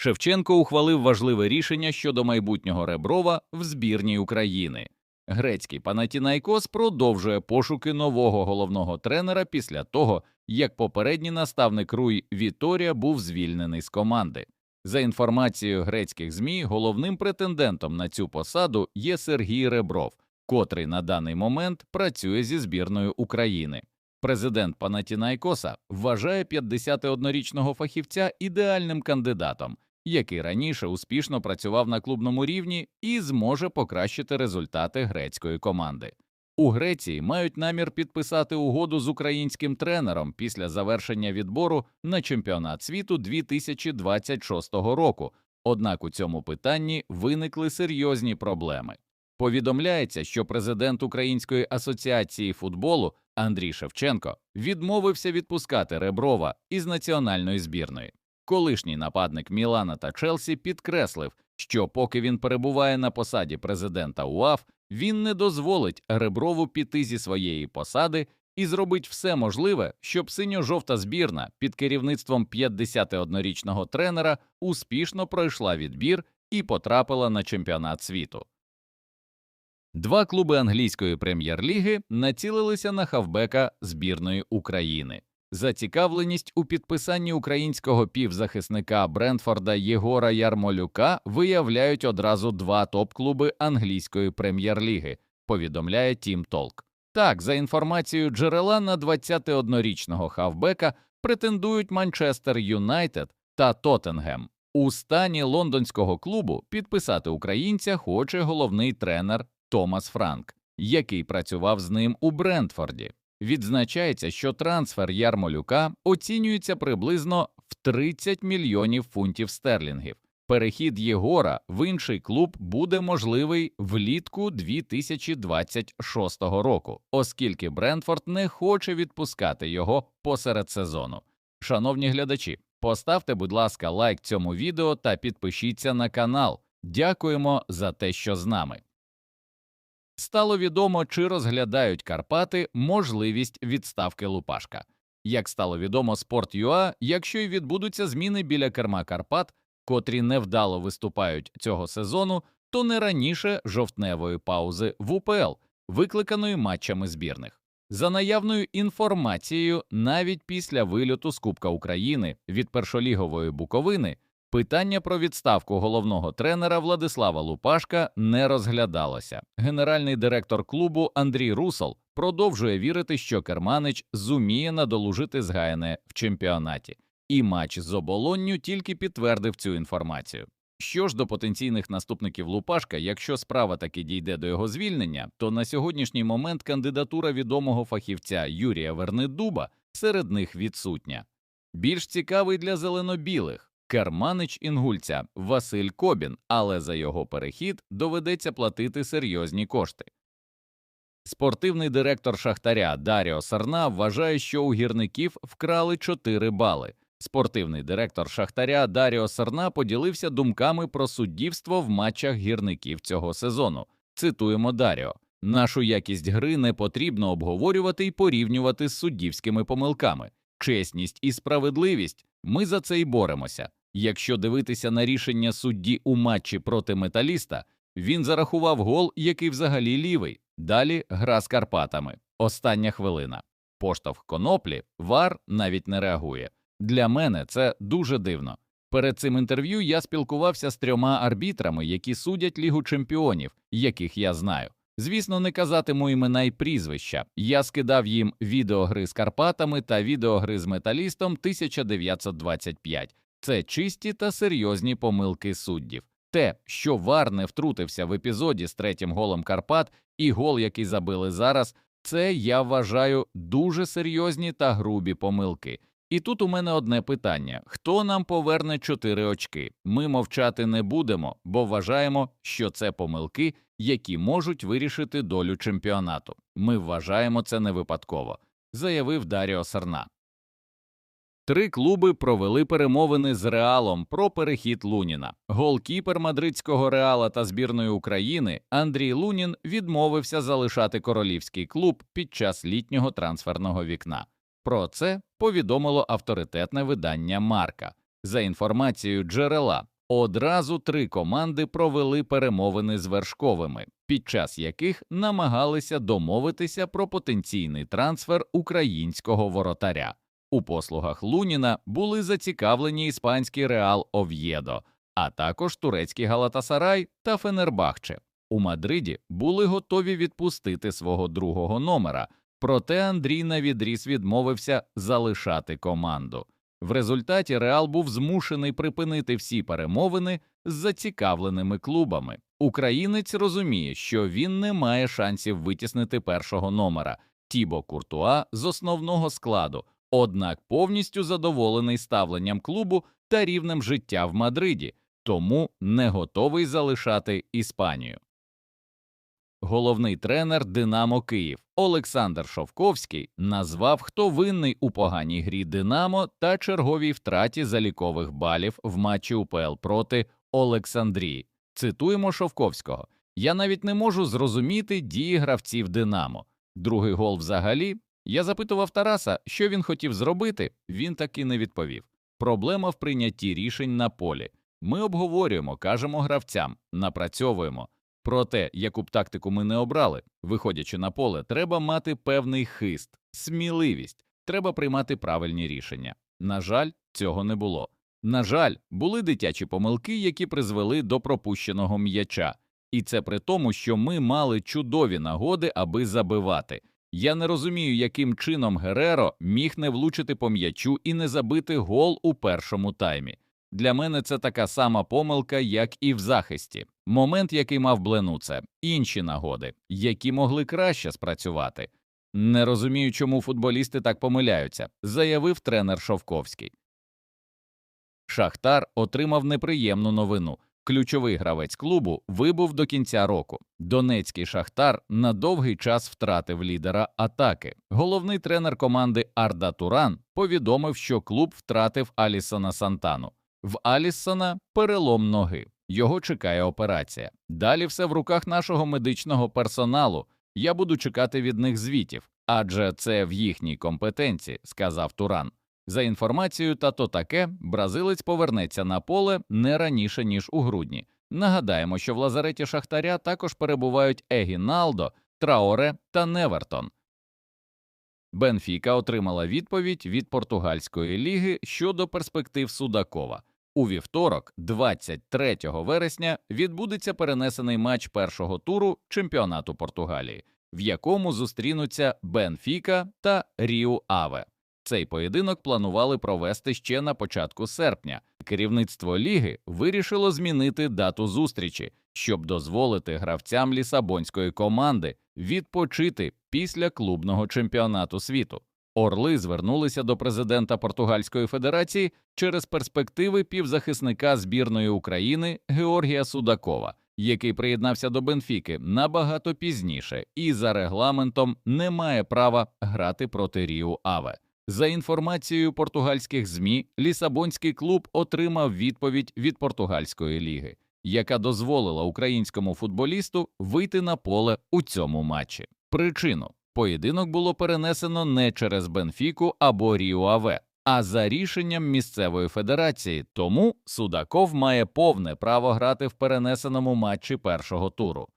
Шевченко ухвалив важливе рішення щодо майбутнього Реброва в збірній України. Грецький Панатінайкос продовжує пошуки нового головного тренера після того, як попередній наставник Руй Віторія був звільнений з команди. За інформацією грецьких ЗМІ, головним претендентом на цю посаду є Сергій Ребров, котрий на даний момент працює зі збірною України. Президент Панатінайкоса вважає 51-річного фахівця ідеальним кандидатом, який раніше успішно працював на клубному рівні і зможе покращити результати грецької команди. У Греції мають намір підписати угоду з українським тренером після завершення відбору на чемпіонат світу 2026 року. Однак у цьому питанні виникли серйозні проблеми. Повідомляється, що президент Української асоціації футболу Андрій Шевченко відмовився відпускати Реброва із національної збірної. Колишній нападник Мілана та Челсі підкреслив, що поки він перебуває на посаді президента УАФ, він не дозволить Реброву піти зі своєї посади і зробить все можливе, щоб синьо-жовта збірна під керівництвом 51-річного тренера успішно пройшла відбір і потрапила на чемпіонат світу. Два клуби англійської прем'єр-ліги націлилися на хавбека збірної України. Зацікавленість у підписанні українського півзахисника Брентфорда Єгора Ярмолюка виявляють одразу два топ-клуби англійської прем'єр-ліги, повідомляє Тім Толк. Так, за інформацією джерела на 21-річного хавбека претендують Манчестер Юнайтед та Тоттенгем. У стані лондонського клубу підписати українця хоче головний тренер Томас Франк, який працював з ним у Брентфорді. Відзначається, що трансфер Ярмолюка оцінюється приблизно в 30 мільйонів фунтів стерлінгів. Перехід Єгора в інший клуб буде можливий влітку 2026 року, оскільки Брентфорд не хоче відпускати його посеред сезону. Шановні глядачі, поставте, будь ласка, лайк цьому відео та підпишіться на канал. Дякуємо за те, що з нами. Стало відомо, чи розглядають Карпати можливість відставки Лупашка. Як стало відомо Sport.ua, якщо й відбудуться зміни біля керма Карпат, котрі невдало виступають цього сезону, то не раніше жовтневої паузи в УПЛ, викликаної матчами збірних. За наявною інформацією, навіть після вильоту з Кубка України від першолігової Буковини Питання про відставку головного тренера Владислава Лупашка не розглядалося. Генеральний директор клубу Андрій Русол продовжує вірити, що Керманич зуміє надолужити згаяне в чемпіонаті, і матч з оболонню тільки підтвердив цю інформацію. Що ж до потенційних наступників Лупашка, якщо справа таки дійде до його звільнення, то на сьогоднішній момент кандидатура відомого фахівця Юрія Вернедуба серед них відсутня. Більш цікавий для зелено-білих. Керманич інгульця Василь Кобін, але за його перехід доведеться платити серйозні кошти. Спортивний директор Шахтаря Даріо Сарна вважає, що у гірників вкрали 4 бали. Спортивний директор Шахтаря Даріо Сарна поділився думками про суддівство в матчах гірників цього сезону. Цитуємо Даріо. Нашу якість гри не потрібно обговорювати і порівнювати з суддівськими помилками. Чесність і справедливість ми за це й боремося. Якщо дивитися на рішення судді у матчі проти металіста, він зарахував гол, який взагалі лівий. Далі гра з Карпатами. Остання хвилина. Поштовх коноплі, вар навіть не реагує. Для мене це дуже дивно. Перед цим інтерв'ю я спілкувався з трьома арбітрами, які судять Лігу чемпіонів, яких я знаю. Звісно, не казатиму імена й прізвища. Я скидав їм відеогри з Карпатами та відеогри з металістом 1925. Це чисті та серйозні помилки суддів. Те, що Вар не втрутився в епізоді з третім голом Карпат, і гол, який забили зараз, це я вважаю дуже серйозні та грубі помилки. І тут у мене одне питання: хто нам поверне чотири очки? Ми мовчати не будемо, бо вважаємо, що це помилки, які можуть вирішити долю чемпіонату. Ми вважаємо це не випадково, заявив Даріо Сарна. Три клуби провели перемовини з Реалом про перехід Луніна. Голкіпер мадридського Реала та збірної України Андрій Лунін відмовився залишати королівський клуб під час літнього трансферного вікна. Про це повідомило авторитетне видання Марка. За інформацією джерела, одразу три команди провели перемовини з вершковими, під час яких намагалися домовитися про потенційний трансфер українського воротаря. У послугах Луніна були зацікавлені іспанський Реал Ов'єдо, а також турецький Галатасарай та Фенербахче. У Мадриді були готові відпустити свого другого номера, проте Андрій навідріз відмовився залишати команду. В результаті Реал був змушений припинити всі перемовини з зацікавленими клубами. Українець розуміє, що він не має шансів витіснити першого номера Тібо Куртуа з основного складу, однак повністю задоволений ставленням клубу та рівнем життя в Мадриді, тому не готовий залишати Іспанію. Головний тренер Динамо Київ Олександр Шовковський назвав, хто винний у поганій грі Динамо та черговій втраті залікових балів в матчі УПЛ проти Олександрії. Цитуємо Шовковського: Я навіть не можу зрозуміти дії гравців Динамо. Другий гол взагалі. Я запитував Тараса, що він хотів зробити. Він таки не відповів. Проблема в прийнятті рішень на полі. Ми обговорюємо, кажемо гравцям, напрацьовуємо. Проте, яку б тактику ми не обрали, виходячи на поле, треба мати певний хист, сміливість, треба приймати правильні рішення. На жаль, цього не було. На жаль, були дитячі помилки, які призвели до пропущеного м'яча, і це при тому, що ми мали чудові нагоди, аби забивати. Я не розумію, яким чином Гереро міг не влучити по м'ячу і не забити гол у першому таймі. Для мене це така сама помилка, як і в захисті. Момент, який мав Блену, це інші нагоди, які могли краще спрацювати. Не розумію, чому футболісти так помиляються, заявив тренер Шовковський. Шахтар отримав неприємну новину. Ключовий гравець клубу вибув до кінця року. Донецький Шахтар на довгий час втратив лідера атаки. Головний тренер команди Арда Туран повідомив, що клуб втратив Алісона Сантану. В Алісона перелом ноги. Його чекає операція. Далі все в руках нашого медичного персоналу. Я буду чекати від них звітів, адже це в їхній компетенції, сказав Туран. За інформацією та то таке, бразилець повернеться на поле не раніше ніж у грудні. Нагадаємо, що в лазареті Шахтаря також перебувають Егіналдо, Траоре та Невертон. Бенфіка отримала відповідь від португальської ліги щодо перспектив Судакова. У вівторок, 23 вересня, відбудеться перенесений матч першого туру чемпіонату Португалії, в якому зустрінуться Бенфіка та Ріу Аве. Цей поєдинок планували провести ще на початку серпня. Керівництво ліги вирішило змінити дату зустрічі, щоб дозволити гравцям лісабонської команди відпочити після клубного чемпіонату світу. Орли звернулися до президента Португальської Федерації через перспективи півзахисника збірної України Георгія Судакова, який приєднався до Бенфіки набагато пізніше і за регламентом не має права грати проти Ріу Аве. За інформацією португальських ЗМІ, Лісабонський клуб отримав відповідь від португальської ліги, яка дозволила українському футболісту вийти на поле у цьому матчі. Причину поєдинок було перенесено не через Бенфіку або Ріуаве, а за рішенням місцевої федерації. Тому Судаков має повне право грати в перенесеному матчі першого туру.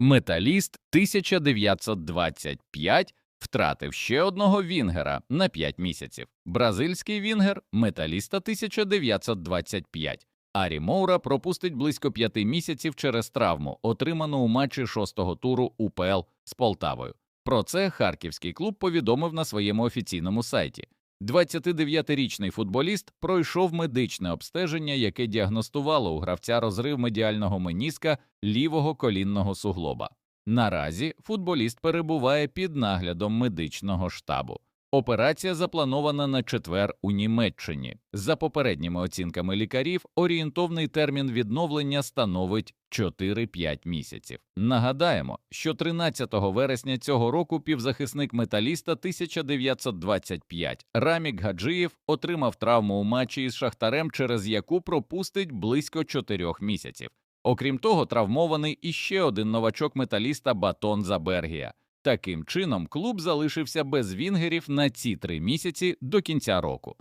Металіст 1925 втратив ще одного Вінгера на 5 місяців. Бразильський Вінгер металіста 1925. Арі Моура пропустить близько п'яти місяців через травму, отриману у матчі шостого туру УПЛ з Полтавою. Про це харківський клуб повідомив на своєму офіційному сайті. 29-річний футболіст пройшов медичне обстеження, яке діагностувало у гравця розрив медіального меніска лівого колінного суглоба. Наразі футболіст перебуває під наглядом медичного штабу. Операція запланована на четвер у Німеччині. За попередніми оцінками лікарів, орієнтовний термін відновлення становить 4-5 місяців. Нагадаємо, що 13 вересня цього року півзахисник металіста 1925 Рамік Гаджиєв отримав травму у матчі із Шахтарем, через яку пропустить близько 4 місяців. Окрім того, травмований іще один новачок металіста Батон Забергія. Таким чином, клуб залишився без вінгерів на ці три місяці до кінця року.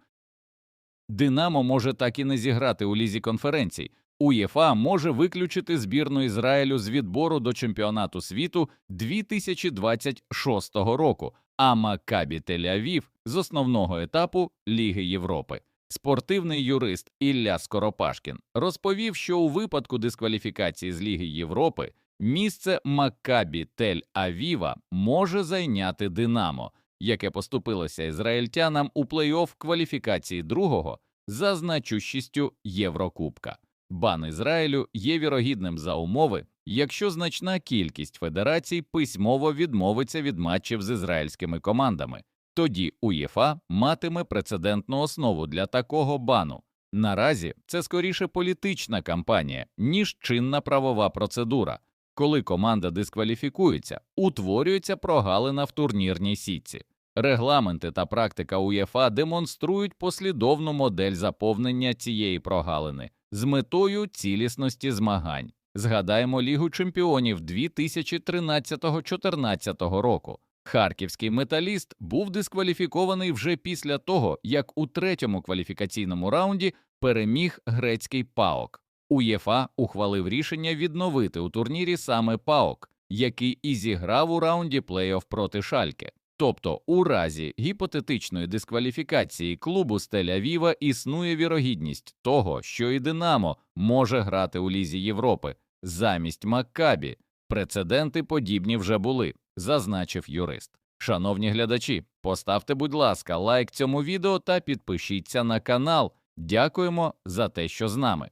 Динамо може так і не зіграти у лізі конференцій. УЄФА може виключити збірну Ізраїлю з відбору до чемпіонату світу 2026 року, а Маккабі Тель-Авів з основного етапу Ліги Європи. Спортивний юрист Ілля Скоропашкін розповів, що у випадку дискваліфікації з Ліги Європи місце Маккабі Тель-Авіва може зайняти Динамо, яке поступилося ізраїльтянам у плей-офф кваліфікації другого за значущістю Єврокубка. Бан Ізраїлю є вірогідним за умови, якщо значна кількість федерацій письмово відмовиться від матчів з ізраїльськими командами. Тоді УЄФА матиме прецедентну основу для такого бану. Наразі це скоріше політична кампанія, ніж чинна правова процедура. Коли команда дискваліфікується, утворюється прогалина в турнірній сітці. Регламенти та практика УЄФА демонструють послідовну модель заповнення цієї прогалини з метою цілісності змагань. Згадаємо Лігу чемпіонів 2013-14 року. Харківський металіст був дискваліфікований вже після того, як у третьому кваліфікаційному раунді переміг грецький ПАОК. УЄФА ухвалив рішення відновити у турнірі саме ПАОК, який і зіграв у раунді плей-офф проти Шальке. Тобто, у разі гіпотетичної дискваліфікації клубу з Тель-Авіва існує вірогідність того, що і Динамо може грати у Лізі Європи замість Маккабі. Прецеденти подібні вже були, зазначив юрист. Шановні глядачі, поставте, будь ласка, лайк цьому відео та підпишіться на канал. Дякуємо за те, що з нами.